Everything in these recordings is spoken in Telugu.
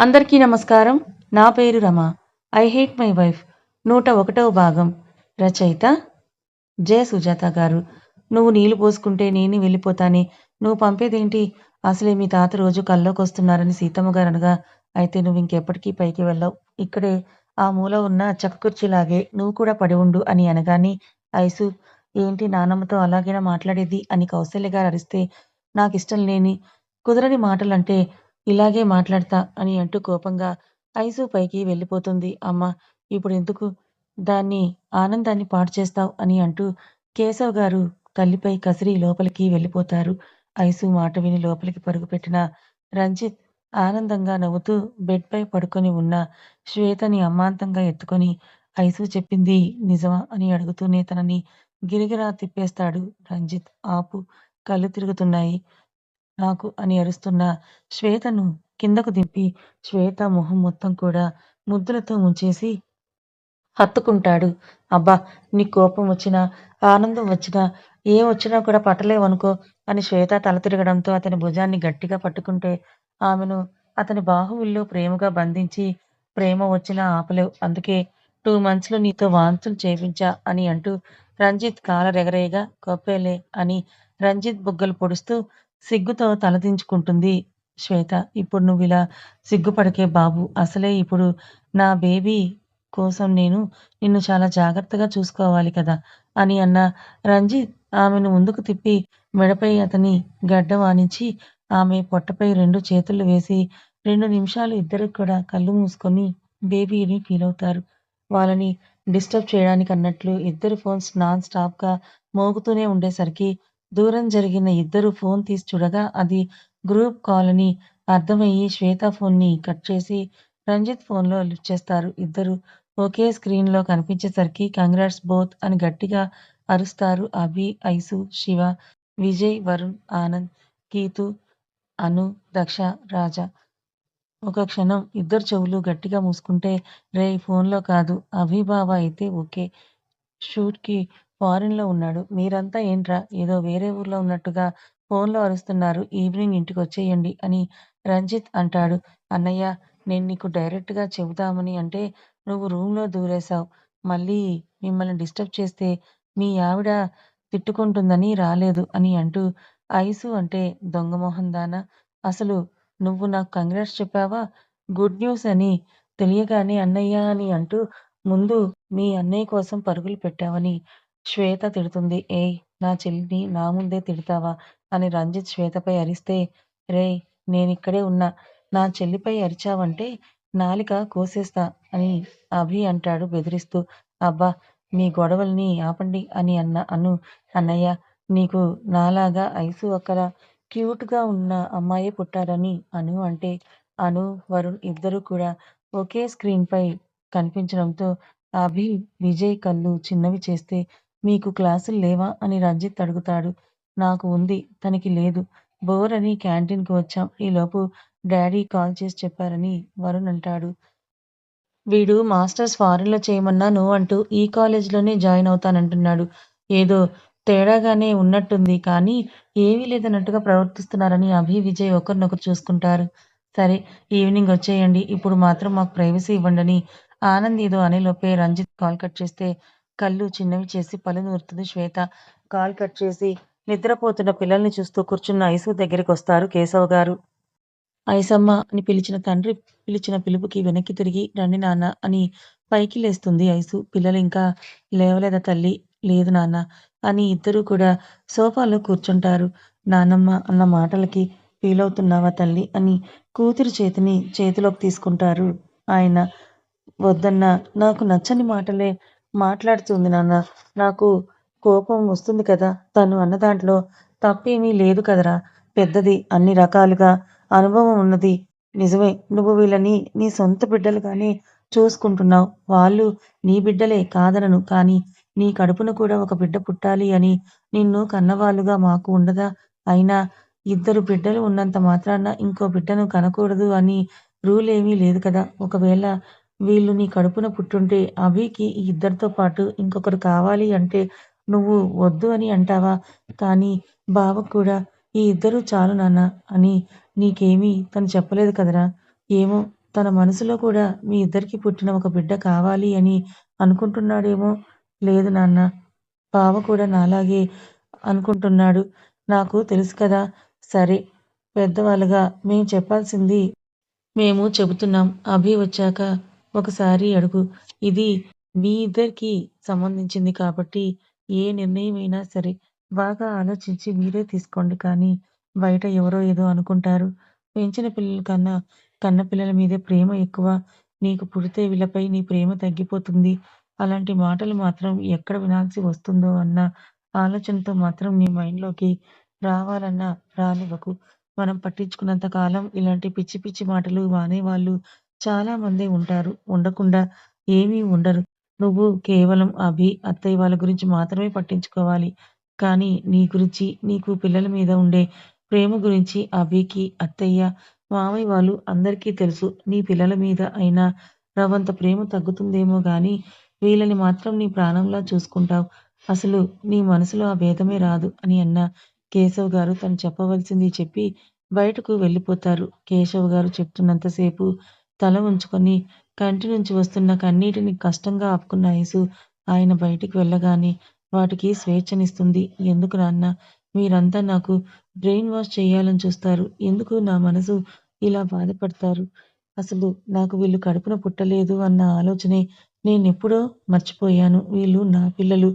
అందరికీ నమస్కారం. నా పేరు Rama. I hate my wife. నూట ఒకటవ భాగం. రచయిత జయ సుజాత గారు. నువ్వు నీళ్ళు పోసుకుంటే నేను వెళ్ళిపోతానే. నువ్వు పంపేదేంటి? అసలే మీ తాత రోజు కల్లోకి వస్తున్నారని సీతమ్మ గారు అనగా అయితే నువ్వు ఇంకెప్పటికీ పైకి వెళ్ళవు. ఇక్కడే ఆ మూల ఉన్న చక్క కుర్చీలాగే నువ్వు కూడా పడి ఉండు అని అనగానే ఐసు ఏంటి నానమ్మతో అలాగైనా మాట్లాడేది? అని కౌశల్య గారు అరిస్తే నాకు ఇష్టం లేని కుదరని మాటలంటే ఇలాగే మాట్లాడతా అని అంటూ కోపంగా ఐసు పైకి వెళ్ళిపోతుంది. అమ్మ ఇప్పుడు ఎందుకు దాన్ని ఆనందాన్ని పాడు చేస్తావు అని అంటూ కేశవ్ గారు తల్లిపై కసిరి లోపలికి వెళ్ళిపోతారు. ఐసు మాట విని లోపలికి పరుగుపెట్టిన రంజిత్ ఆనందంగా నవ్వుతూ బెడ్ పై పడుకొని ఉన్న శ్వేతని అమాంతంగా ఎత్తుకొని ఐసు చెప్పింది నిజమా అని అడుగుతూనే తనని గిరిగిరా తిప్పేస్తాడు రంజిత్. ఆపు కళ్ళు తిరుగుతున్నాయి. నాకు అని అరుస్తున్న శ్వేతను కిందకు దింపి శ్వేత మొహం మొత్తం కూడా ముద్దులతో ముంచేసి హత్తుకుంటాడు. అబ్బా నీ కోపం వచ్చినా ఆనందం వచ్చినా ఏం వచ్చినా కూడా పట్టలేవనుకో అని శ్వేత తల తిరగడంతో అతని భుజాన్ని గట్టిగా పట్టుకుంటే ఆమెను అతని బాహువుల్లో ప్రేమగా బంధించి ప్రేమ వచ్చినా ఆపలేవు. అందుకే టూ మంత్స్లో నీతో వాంతులు చేపించా అని అంటూ రంజిత్ కాలరెగరేయగా కొప్పేలే అని రంజిత్ బుగ్గలు పొడుస్తూ సిగ్గుతో తలదించుకుంటుంది శ్వేత. ఇప్పుడు నువ్వు ఇలా సిగ్గుపడకే బాబు. అసలే ఇప్పుడు నా బేబీ కోసం నేను నిన్ను చాలా జాగ్రత్తగా చూసుకోవాలి కదా అని అన్న రంజిత్ ఆమెను ముందుకు తిప్పి మెడపై అతని గడ్డ వానించి ఆమె పొట్టపై రెండు చేతులు వేసి రెండు నిమిషాలు ఇద్దరు కూడా కళ్ళు మూసుకొని బేబీని ఫీల్ అవుతారు. వాళ్ళని డిస్టర్బ్ చేయడానికి అన్నట్లు ఇద్దరు ఫోన్స్ నాన్ స్టాప్గా మోగుతూనే ఉండేసరికి దూరం జరిగిన ఇద్దరు ఫోన్ తీసి చూడగా అది గ్రూప్ కాల్ అని అర్థమయ్యి శ్వేత ఫోన్ని కట్ చేసి రంజిత్ ఫోన్లో లిఫ్ట్ చేస్తారు. ఇద్దరు ఒకే స్క్రీన్లో కనిపించేసరికి కంగ్రాట్స్ బోత్ అని గట్టిగా అరుస్తారు. అభి ఐసు శివ విజయ్ వరుణ్ ఆనంద్ కీతు అను దక్ష రాజా. ఒక క్షణం ఇద్దరు చెవులు గట్టిగా మూసుకుంటే రే ఫోన్లో కాదు అభిబావ అయితే ఓకే. షూట్కి ఫారిన్లో ఉన్నాడు. మీరంతా ఏంట్రా? ఏదో వేరే ఊర్లో ఉన్నట్టుగా ఫోన్లో అరుస్తున్నారు. ఈవినింగ్ ఇంటికి వచ్చేయండి అని రంజిత్ అంటాడు. అన్నయ్య నేను నీకు డైరెక్ట్గా చెబుదామని అంటే నువ్వు రూమ్లో దూరేశావు. మళ్ళీ మిమ్మల్ని డిస్టర్బ్ చేస్తే మీ ఆవిడ తిట్టుకుంటుందని రాలేదు అని అంటూ ఐసు అంటే దొంగ మొహం దానా? అసలు నువ్వు నాకు కంగ్రాట్స్ చెప్పావా? గుడ్ న్యూస్ అని తెలియగానే అన్నయ్య అని అంటూ ముందు మీ అన్నయ్య కోసం పరుగులు పెట్టావని శ్వేత తిడుతుంది. ఏయ్ నా చెల్లిని నా ముందే తిడతావా? అని రంజిత్ శ్వేతపై అరిస్తే రేయ్ నేనిక్కడే ఉన్నా. నా చెల్లిపై అరిచావంటే నాలిక కోసేస్తా అని అభి అంటాడు బెదిరిస్తూ. అబ్బా మీ గొడవల్ని ఆపండి అని అన్న అను. అన్నయ్య నీకు నాలాగా ఐసు అక్కడ క్యూట్గా ఉన్న అమ్మాయి పుట్టారని అను అంటే అను వరుణ్ ఇద్దరు కూడా ఒకే స్క్రీన్పై కనిపించడంతో అభి విజయ్ కళ్ళు చిన్నవి చేస్తే మీకు క్లాసులు లేవా? అని రంజిత్ అడుగుతాడు. నాకు ఉంది తనకి లేదు. బోర్ అని క్యాంటీన్కి వచ్చాం. ఈలోపు డాడీ కాల్ చేసి చెప్పారని వరుణ్ అంటాడు. వీడు మాస్టర్స్ ఫారెన్లో చేయమన్నాను అంటూ ఈ కాలేజ్లోనే జాయిన్ అవుతానంటున్నాడు. ఏదో తేడాగానే ఉన్నట్టుంది కానీ ఏమీ లేదన్నట్టుగా ప్రవర్తిస్తున్నారని అభి విజయ్ ఒకరినొకరు చూసుకుంటారు. సరే ఈవినింగ్ వచ్చేయండి. ఇప్పుడు మాత్రం మాకు ప్రైవసీ ఇవ్వండి ఆనంద్ ఏదో అనేలోపే రంజిత్ కాల్ కట్ చేస్తే కళ్ళు చిన్నవి చేసి పలు నూరుతుంది శ్వేత. కాల్ కట్ చేసి నిద్రపోతున్న పిల్లల్ని చూస్తూ కూర్చున్న ఐసు దగ్గరికి వస్తారు కేశవ్ గారు. ఐసమ్మ అని పిలిచిన తండ్రి పిలిచిన పిలుపుకి వెనక్కి తిరిగి రండి నాన్న అని పైకి లేస్తుంది ఐసు. పిల్లలు ఇంకా లేవలేదా తల్లి? లేదు నాన్న అని ఇద్దరు కూడా సోఫాలో కూర్చుంటారు. నానమ్మ అన్న మాటలకి ఫీల్ అవుతున్నావా తల్లి అని కూతురు చేతిని చేతిలోకి తీసుకుంటారు. ఆయన వద్దన్న నాకు నచ్చని మాటలే మాట్లాడుతుంది నాన్న. నాకు కోపం వస్తుంది కదా. తను అన్న దాంట్లో తప్పేమీ లేదు కదరా. పెద్దది అన్ని రకాలుగా అనుభవం ఉన్నది. నిజమే నువ్వు వీళ్ళని నీ సొంత బిడ్డలుగానే చూసుకుంటున్నావు. వాళ్ళు నీ బిడ్డలే కాదనను కానీ నీ కడుపున కూడా ఒక బిడ్డ పుట్టాలి అని నిన్ను కన్నవాళ్ళుగా మాకు ఉండదా? అయినా ఇద్దరు బిడ్డలు ఉన్నంత మాత్రాన ఇంకో బిడ్డను కనకూడదు అని రూల్ ఏమీ లేదు కదా. ఒకవేళ వీళ్ళు నీ కడుపున పుట్టుంటే అభికి ఈ ఇద్దరితో పాటు ఇంకొకరు కావాలి అంటే నువ్వు వద్దు అని అంటావా? కానీ బావ కూడా ఈ ఇద్దరు చాలు నాన్న అని నీకేమీ తను చెప్పలేదు కదరా. ఏమో తన మనసులో కూడా మీ ఇద్దరికి పుట్టిన ఒక బిడ్డ కావాలి అని అనుకుంటున్నాడేమో లేదు నాన్న. బావ కూడా నాలాగే అనుకుంటున్నాడు. నాకు తెలుసు కదా. సరే పెద్దవాళ్ళుగా మేము చెప్పాల్సింది మేము చెబుతున్నాం. అభి వచ్చాక ఒకసారి అడుగు. ఇది మీ ఇద్దరికి సంబంధించింది కాబట్టి ఏ నిర్ణయమైనా సరే బాగా ఆలోచించి మీరే తీసుకోండి. కానీ బయట ఎవరో ఏదో అనుకుంటారు. పెంచిన పిల్లల కన్నా కన్న పిల్లల మీదే ప్రేమ ఎక్కువ. నీకు పుడితే వీళ్ళపై నీ ప్రేమ తగ్గిపోతుంది. అలాంటి మాటలు మాత్రం ఎక్కడ వినాల్సి వస్తుందో అన్న ఆలోచనతో మాత్రం నీ మైండ్లోకి రావాలన్నా రానివ్వకు. మనం పట్టించుకున్నంత కాలం ఇలాంటి పిచ్చి పిచ్చి మాటలు మానేవాళ్ళు వాళ్ళు మందే ఉంటారు. ఉండకుండా ఏమీ ఉండరు. నువ్వు కేవలం అభి అత్తయ్య వాళ్ళ గురించి మాత్రమే పట్టించుకోవాలి. కానీ నీ గురించి నీకు పిల్లల మీద ఉండే ప్రేమ గురించి అభికి అత్తయ్య మామయ్య వాళ్ళు అందరికీ తెలుసు. నీ పిల్లల మీద అయినా రవంత ప్రేమ తగ్గుతుందేమో గాని వీళ్ళని మాత్రం నీ ప్రాణంలా చూసుకుంటావు. అసలు నీ మనసులో ఆ భేదమే రాదు అని అన్న కేశవ్ గారు తను చెప్పవలసింది చెప్పి బయటకు వెళ్ళిపోతారు. కేశవ్ గారు చెప్తున్నంతసేపు తల ఉంచుకొని కంటి నుంచి వస్తున్న కన్నీటిని కష్టంగా ఆపుకున్న ఐసు ఆయన బయటికి వెళ్ళగానే వాటికి స్వేచ్ఛనిస్తుంది. ఎందుకు నాన్న? మీరంతా నాకు బ్రెయిన్ వాష్ చేయాలని చూస్తారు. ఎందుకు నా మనసు ఇలా బాధపడతారు? అసలు నాకు వీళ్ళు కడుపున పుట్టలేదు అన్న ఆలోచనే నేనెప్పుడో మర్చిపోయాను. వీళ్ళు నా పిల్లలు.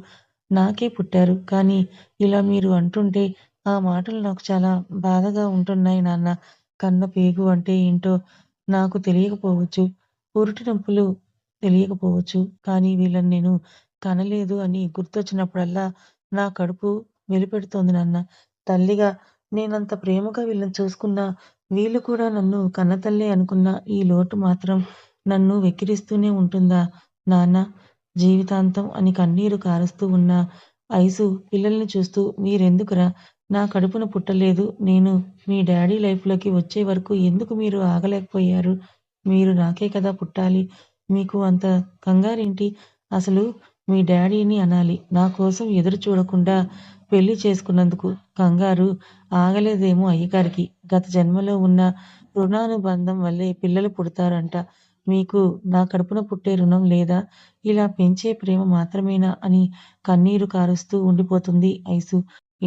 నాకే పుట్టారు. కానీ ఇలా మీరు అంటుంటే ఆ మాటలు నాకు చాలా బాధగా ఉంటున్నాయి నాన్న. కన్న పేగు అంటే ఏంటో నాకు తెలియకపోవచ్చు. పురిటి నొప్పులు తెలియకపోవచ్చు. కానీ వీళ్ళని నేను కనలేదు అని గుర్తొచ్చినప్పుడల్లా నా కడుపు వెలిపెడుతోంది నాన్న. తల్లిగా నేనంత ప్రేమగా వీళ్ళని చూసుకున్నా వీళ్ళు కూడా నన్ను కన్నతల్లే అనుకున్న ఈ లోటు మాత్రం నన్ను వెక్కిరిస్తూనే ఉంటుందా? నాన్న జీవితాంతం అని కన్నీరు కారుస్తూ ఉన్న ఐసు పిల్లల్ని చూస్తూ మీరెందుకురా నా కడుపున పుట్టలేదు. నేను మీ డాడీ లైఫ్లోకి వచ్చే వరకు ఎందుకు మీరు ఆగలేకపోయారు? మీరు నాకే కదా పుట్టాలి. మీకు అంత కంగారేంటి? అసలు మీ డాడీని అనాలి. నా కోసం ఎదురు చూడకుండా పెళ్ళి చేసుకున్నందుకు కంగారు ఆగలేదేమో అయ్యగారికి. గత జన్మలో ఉన్న రుణానుబంధం వల్లే పిల్లలు పుడతారంట. మీకు నా కడుపున పుట్టే రుణం లేదా? ఇలా పెంచే ప్రేమ మాత్రమేనా అని కన్నీరు కారుస్తూ ఉండిపోతుంది ఐసు.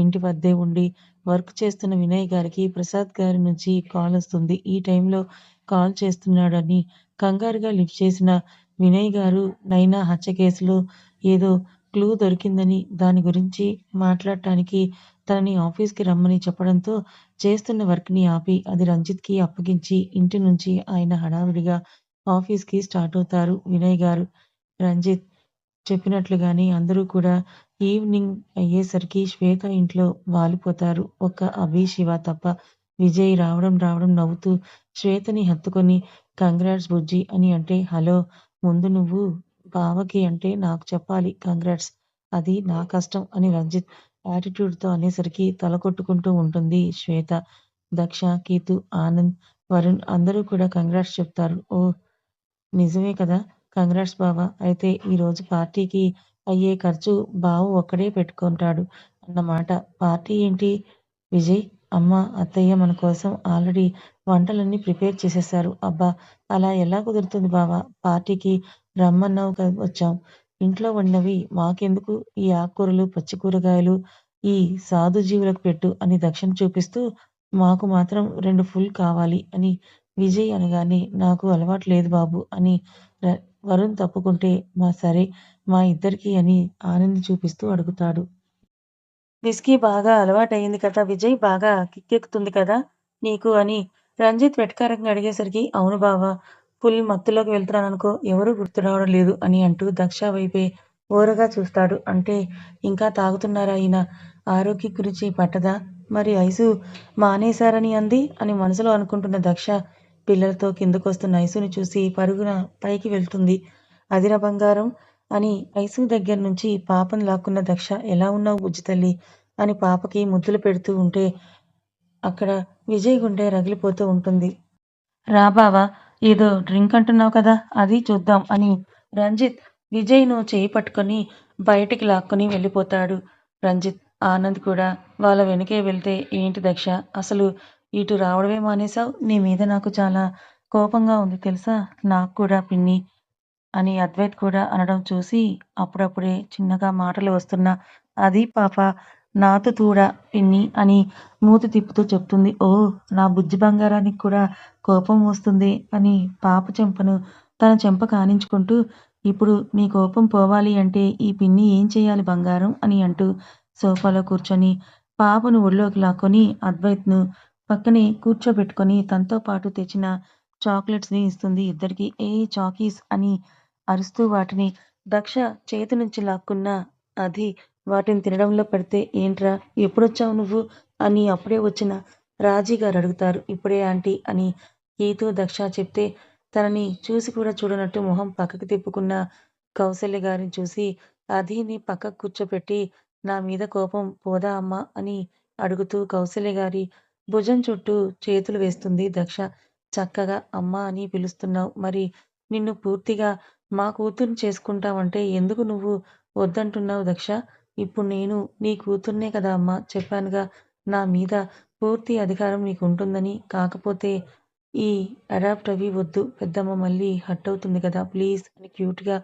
ఇంటి వద్దే ఉండి వర్క్ చేస్తున్న వినయ్ గారికి ప్రసాద్ గారి నుంచి కాల్ వస్తుంది. ఈ టైంలో కాల్ చేస్తున్నాడని కంగారుగా లిఫ్ట్ చేసిన వినయ్ గారు నైనా హత్య కేసులో ఏదో క్లూ దొరికిందని దాని గురించి మాట్లాడటానికి తనని ఆఫీస్కి రమ్మని చెప్పడంతో చేస్తున్న వర్క్ని ఆపి అది రంజిత్కి అప్పగించి ఇంటి నుంచి ఆయన హడావిడిగా ఆఫీస్కి స్టార్ట్ అవుతారు వినయ్ గారు. రంజిత్ చెప్పినట్లుగానే అందరూ కూడా ఈవినింగ్ అయ్యేసరికి శ్వేత ఇంట్లో వాలిపోతారు. ఒక్క అభి శివ తప్ప విజయ్ రావడం రావడం నవ్వుతూ శ్వేతని హత్తుకొని కంగ్రాట్స్ బుజ్జి అని అంటే హలో ముందు నువ్వు బావకి అంటే నాకు చెప్పాలి కంగ్రాట్స్. అది నా కష్టం అని రంజిత్ యాటిట్యూడ్తో అనేసరికి తల కొట్టుకుంటూ ఉంటుంది శ్వేత. దక్ష కీతు ఆనంద్ వరుణ్ అందరూ కూడా కంగ్రాట్స్ చెప్తారు. ఓ నిజమే కదా? కంగ్రాట్స్ బావ. అయితే ఈరోజు పార్టీకి అయ్యే ఖర్చు బావు ఒక్కడే పెట్టుకుంటాడు అన్నమాట. పార్టీ ఏంటి? విజయ్ అమ్మ అత్తయ్య మన కోసం ఆల్రెడీ వంటలన్నీ ప్రిపేర్ చేసేసారు. అబ్బా అలా ఎలా కుదురుతుంది బావా? పార్టీకి రమ్మన్నావు వచ్చాం ఇంట్లో ఉన్నవి మాకెందుకు? ఈ ఆకుకూరలు పచ్చి కూరగాయలు ఈ సాధు జీవులకు పెట్టు అని దక్షిణ చూపిస్తూ మాకు మాత్రం రెండు ఫుల్ కావాలి అని విజయ్ అనగానే నాకు అలవాటు లేదు బాబు అని వరుణ్ తప్పుకుంటే మా సరే మా ఇద్దరికి అని ఆనంద్ చూపిస్తూ అడుగుతాడు. విస్కీ బాగా అలవాటయింది కదా విజయ్ బాగా కిక్కెక్కుతుంది కదా నీకు అని రంజిత్ వెటకారంగా అడిగేసరికి అవును బావా ఫుల్ మత్తులోకి వెళ్తున్నాననుకో ఎవరూ గుర్తు రావడం లేదు అని అంటూ దక్ష వైపే ఓరగా చూస్తాడు. అంటే ఇంకా తాగుతున్నారా ఈయన? ఆరోగ్య గురించి పట్టదా? మరి ఐసు మానేశారని అంది అని మనసులో అనుకుంటున్న దక్ష పిల్లలతో కిందకొస్తున్న ఐసుని చూసి పరుగున పైకి వెళ్తుంది. అదిరా బంగారం అని ఐసు దగ్గర నుంచి పాపను లాక్కున్న దక్ష ఎలా ఉన్నావు బుజ్జి తల్లి? అని పాపకి ముద్దులు పెడుతూ ఉంటే అక్కడ విజయ్ గుండె రగిలిపోతూ ఉంటుంది. రా బావా ఏదో డ్రింక్ అంటున్నావు కదా అది చూద్దాం అని రంజిత్ విజయ్ను చేయి పట్టుకొని బయటికి లాక్కొని వెళ్ళిపోతాడు. రంజిత్ ఆనంద్ కూడా వాళ్ళ వెనుకే వెళ్తే ఏంటి దక్ష అసలు ఇటు రావడమే మానేశావు నీ మీద నాకు చాలా కోపంగా ఉంది తెలుసా? నాకు కూడా పిన్ని అని అద్వైత్ కూడా అనడం చూసి అప్పుడప్పుడే చిన్నగా మాటలు వస్తున్న అది పాప నాతో తూడా పిన్ని అని మూతి తిప్పుతూ చెప్తుంది. ఓ నా బుజ్జి బంగారానికి కూడా కోపం వస్తుంది అని పాప చెంపను తన చెంప కానించుకుంటూ ఇప్పుడు మీ కోపం పోవాలి అంటే ఈ పిన్ని ఏం చేయాలి బంగారం అని అంటూ సోఫాలో కూర్చొని పాపను ఒళ్ళోకి లాక్కొని అద్వైత్ను పక్కనే కూర్చోబెట్టుకొని తనతో పాటు తెచ్చిన చాక్లెట్స్ని ఇస్తుంది ఇద్దరికి. ఏ చాకీస్ అని అరుస్తూ వాటిని దక్ష చేతి నుంచి లాక్కున్న అది వాటిని తినడంలో పెడితే ఏంట్రా? ఎప్పుడొచ్చావు నువ్వు? అని అప్పుడే వచ్చిన రాజీ గారు అడుగుతారు. ఇప్పుడే ఆంటీ అని ఏతో దక్ష చెప్తే తనని చూసి కూడా చూడనట్టు మొహం పక్కకు తిప్పుకున్న కౌసల్య గారిని చూసి అధిని పక్కకు కూర్చోపెట్టి నా మీద కోపం పోదా అమ్మా? అని అడుగుతూ కౌసల్య గారి భుజం చుట్టూ చేతులు వేస్తుంది. దక్ష చక్కగా అమ్మా అని పిలుస్తున్నావు. మరి నిన్ను పూర్తిగా మా కూతుర్ని చేసుకుంటావంటే ఎందుకు నువ్వు వద్దంటున్నావు దక్ష? ఇప్పుడు నేను నీ కూతుర్నే కదా అమ్మా. చెప్పానుగా నా మీద పూర్తి అధికారం నీకు ఉంటుందని కాకపోతే ఈ అడాప్ట్ అవి వద్దు. పెద్దమ్మ మళ్ళీ హట్ అవుతుంది కదా. ప్లీజ్ అని క్యూట్గా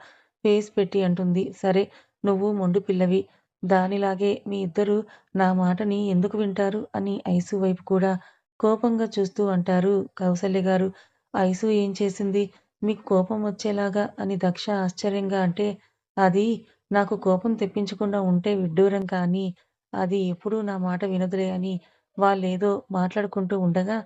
ఫేస్ పెట్టి అంటుంది. సరే నువ్వు మొండు పిల్లవి. దానిలాగే మీ ఇద్దరు నా మాటని ఎందుకు వింటారు అని ఐసు వైపు కూడా కోపంగా చూస్తూ అంటారు కౌసల్య గారు. ఐసు ఏం చేసింది? మీకు కోపం వచ్చేలాగా అని దక్ష ఆశ్చర్యంగా అంటే అది నాకు కోపం తెప్పించకుండా ఉంటే విడ్డూరం కానీ అది ఎప్పుడూ నా మాట వినదులే అని వాళ్ళేదో మాట్లాడుకుంటూ ఉండగా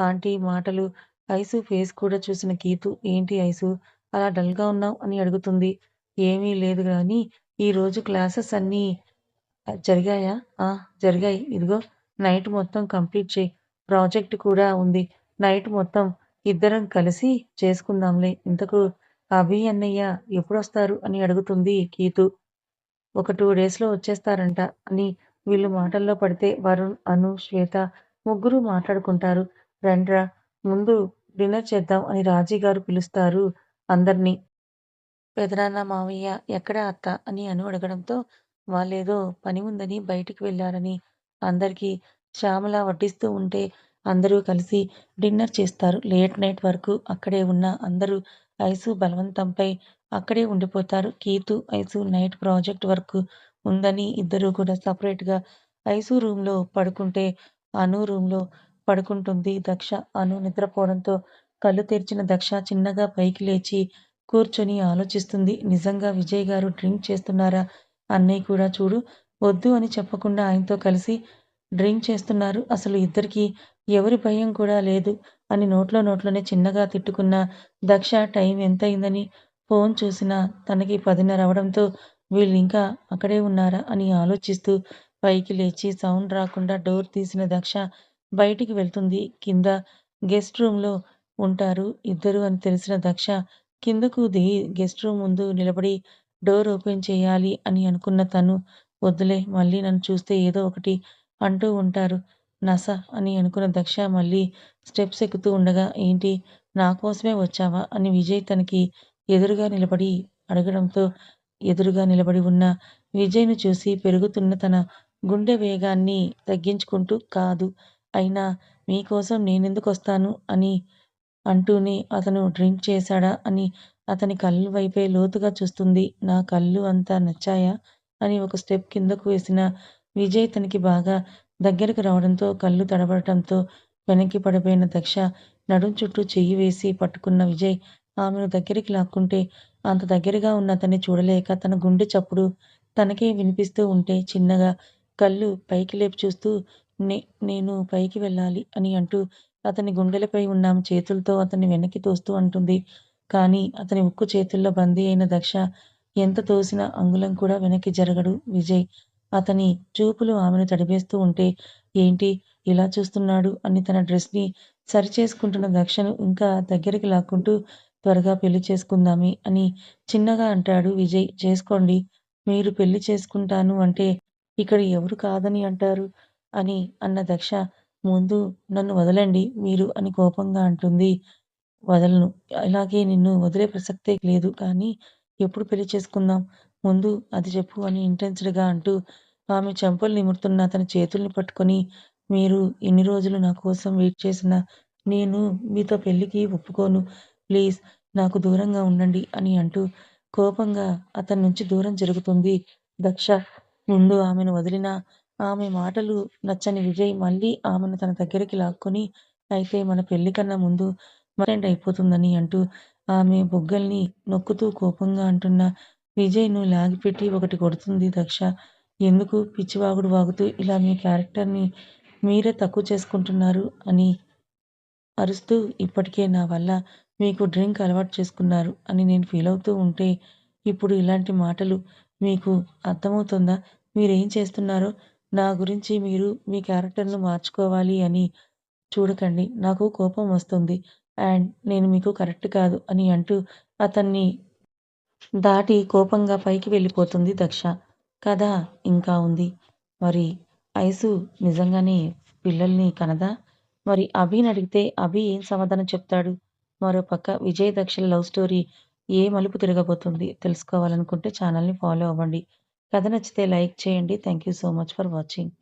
ఆంటీ మాటలు. ఐసు ఫేస్ కూడా చూసిన గీతు ఏంటి ఐసు అలా డల్గా ఉన్నావు? అని అడుగుతుంది. ఏమీ లేదు కానీ ఈరోజు క్లాసెస్ అన్నీ జరిగాయా? ఆ జరిగాయి. ఇదిగో నైట్ మొత్తం కంప్లీట్ చేయి. ప్రాజెక్ట్ కూడా ఉంది. నైట్ మొత్తం ఇద్దరం కలిసి చేసుకుందాంలే. ఇంతకు అభి అన్నయ్య ఎప్పుడొస్తారు అని అడుగుతుంది కీతు. ఒక టూ డేస్లో వచ్చేస్తారంట అని వీళ్ళు మాటల్లో పడితే వరుణ్ అను శ్వేత ముగ్గురు మాట్లాడుకుంటారు. రండ్రా ముందు డిన్నర్ చేద్దాం అని రాజీ గారు పిలుస్తారు అందరినీ. పెదనాన్న మావయ్య ఎక్కడ అత్త అని అను అడగడంతో వాళ్ళేదో పని ఉందని బయటికి వెళ్ళారని అందరికీ శ్యామల వడ్డిస్తూ ఉంటే అందరూ కలిసి డిన్నర్ చేస్తారు. లేట్ నైట్ వరకు అక్కడే ఉన్న అందరూ ఐసు బలవంతంపై అక్కడే ఉండిపోతారు. కీర్తు ఐసు నైట్ ప్రాజెక్ట్ వర్క్ ఉందని ఇద్దరు కూడా సపరేట్గా ఐసు రూమ్లో పడుకుంటే అను రూమ్లో పడుకుంటుంది. దక్ష అను నిద్రపోవడంతో కళ్ళు తెరిచిన దక్ష చిన్నగా పైకి లేచి కూర్చొని ఆలోచిస్తుంది. నిజంగా విజయ్ గారు డ్రింక్ చేస్తున్నారా? అన్నయ్య కూడా చూడు వద్దు అని చెప్పకుండా ఆయనతో కలిసి డ్రింక్ చేస్తున్నారు. అసలు ఇద్దరికి ఎవరి భయం కూడా లేదు అని నోట్లో నోట్లోనే చిన్నగా తిట్టుకున్న దక్ష టైం ఎంత అయిందని ఫోన్ చూసినా తనకి పదిన్నర అవడంతో వీళ్ళు ఇంకా అక్కడే ఉన్నారా? అని ఆలోచిస్తూ పైకి లేచి సౌండ్ రాకుండా డోర్ తీసిన దక్ష బయటికి వెళ్తుంది. కింద గెస్ట్ రూమ్లో ఉంటారు ఇద్దరు అని తెలిసిన దక్ష కిందకు దిగి గెస్ట్ రూమ్ ముందు నిలబడి డోర్ ఓపెన్ చేయాలి అని అనుకున్న తను వద్దులే మళ్ళీ నన్ను చూస్తే ఏదో ఒకటి అంటూ ఉంటారు. నస అని అనుకున్న దక్ష మళ్ళీ స్టెప్స్ ఎక్కుతూ ఉండగా ఏంటి నా కోసమే వచ్చావా? అని విజయ్ తనకి ఎదురుగా నిలబడి అడగడంతో ఎదురుగా నిలబడి ఉన్న విజయ్ను చూసి పెరుగుతున్న తన గుండె వేగాన్ని తగ్గించుకుంటూ కాదు అయినా మీకోసం నేనెందుకు వస్తాను అని అంటూనే అతను డ్రింక్ చేశాడా అని అతని కళ్ళు వైపే లోతుగా చూస్తుంది. నా కళ్ళు అంతా నచ్చాయా? అని ఒక స్టెప్ కిందకు వేసిన విజయ్ తనకి బాగా దగ్గరకు రావడంతో కళ్ళు తడబడటంతో వెనక్కి పడిపోయిన దక్ష నడుం చుట్టూ చెయ్యి వేసి పట్టుకున్న విజయ్ ఆమెను దగ్గరికి లాక్కుంటే అంత దగ్గరగా ఉన్న అతన్ని చూడలేక తన గుండె చప్పుడు తనకే వినిపిస్తూ ఉంటే చిన్నగా కళ్ళు పైకి లేపి చూస్తూ నే నేను పైకి వెళ్ళాలి అని అంటూ అతని గుండెలపై ఉన్న చేతులతో అతన్ని వెనక్కి తోస్తూ అంటుంది. కానీ అతని ఉక్కు చేతుల్లో బందీ అయిన దక్ష ఎంత తోసినా అంగుళం కూడా వెనక్కి జరగడు విజయ్. అతని చూపులు ఆమెను తడిపేస్తూ ఉంటే ఏంటి ఇలా చూస్తున్నాడు అని తన డ్రెస్ని సరిచేసుకుంటున్న దక్షను ఇంకా దగ్గరికి లాక్కుంటూ త్వరగా పెళ్ళి చేసుకుందామే అని చిన్నగా అంటాడు విజయ్. చేసుకోండి మీరు పెళ్ళి చేసుకుంటాను అంటే ఇక్కడ ఎవరు కాదని అంటారు అని అన్న దక్ష ముందు నన్ను వదలండి మీరు అని కోపంగా అంటుంది వదలను. ఇలాగే నిన్ను వదిలే ప్రసక్తే లేదు. కానీ ఎప్పుడు పెళ్ళి చేసుకుందాం? ముందు అది చెప్పు అని ఇంటెన్స్డ్గా అంటూ ఆమె చెంపలు నిమురుతున్న అతని చేతుల్ని పట్టుకొని మీరు ఎన్ని రోజులు నా కోసం వెయిట్ చేసిన నేను మీతో పెళ్ళికి ఒప్పుకోను. ప్లీజ్ నాకు దూరంగా ఉండండి అని అంటూ కోపంగా అతని నుంచి దూరం జరుగుతుంది. దక్ష ముందు ఆమెను వదిలిన ఆమె మాటలు నచ్చని విజయ్ మళ్ళీ ఆమెను తన దగ్గరికి లాక్కొని అయితే మన పెళ్ళి కన్నా ముందు మరెంట్ అయిపోతుందని అంటూ ఆమె బుగ్గల్ని నొక్కుతూ కోపంగా అంటున్న విజయ్ను లాగిపెట్టి ఒకటి కొడుతుంది దక్ష. ఎందుకు పిచ్చివాగుడు వాగుతూ ఇలా మీ క్యారెక్టర్ని మీరే తక్కువ చేసుకుంటున్నారు అని అరుస్తూ ఇప్పటికే నా వల్ల మీకు డ్రింక్ అలవాటు చేసుకున్నారు అని నేను ఫీల్ అవుతూ ఉంటే ఇప్పుడు ఇలాంటి మాటలు మీకు అర్థమవుతుందా? మీరేం చేస్తున్నారో? నా గురించి మీరు మీ క్యారెక్టర్ను మార్చుకోవాలి అని చూడకండి. నాకు కోపం వస్తుంది. అండ్ నేను మీకు కరెక్ట్ కాదు అని అంటూ అతన్ని దాటి కోపంగా పైకి వెళ్ళిపోతుంది దక్ష. కథ ఇంకా ఉంది. మరి ఐసు నిజంగానే పిల్లల్ని కనదా? మరి అభిని అడిగితే అభి ఏం సమాధానం చెప్తాడు? మరో పక్క విజయ్ దక్షల లవ్ స్టోరీ ఏ మలుపు తిరగబోతుంది తెలుసుకోవాలనుకుంటే ఛానల్ని ఫాలో అవ్వండి. కథ నచ్చితే లైక్ చేయండి. Thank you so much for watching.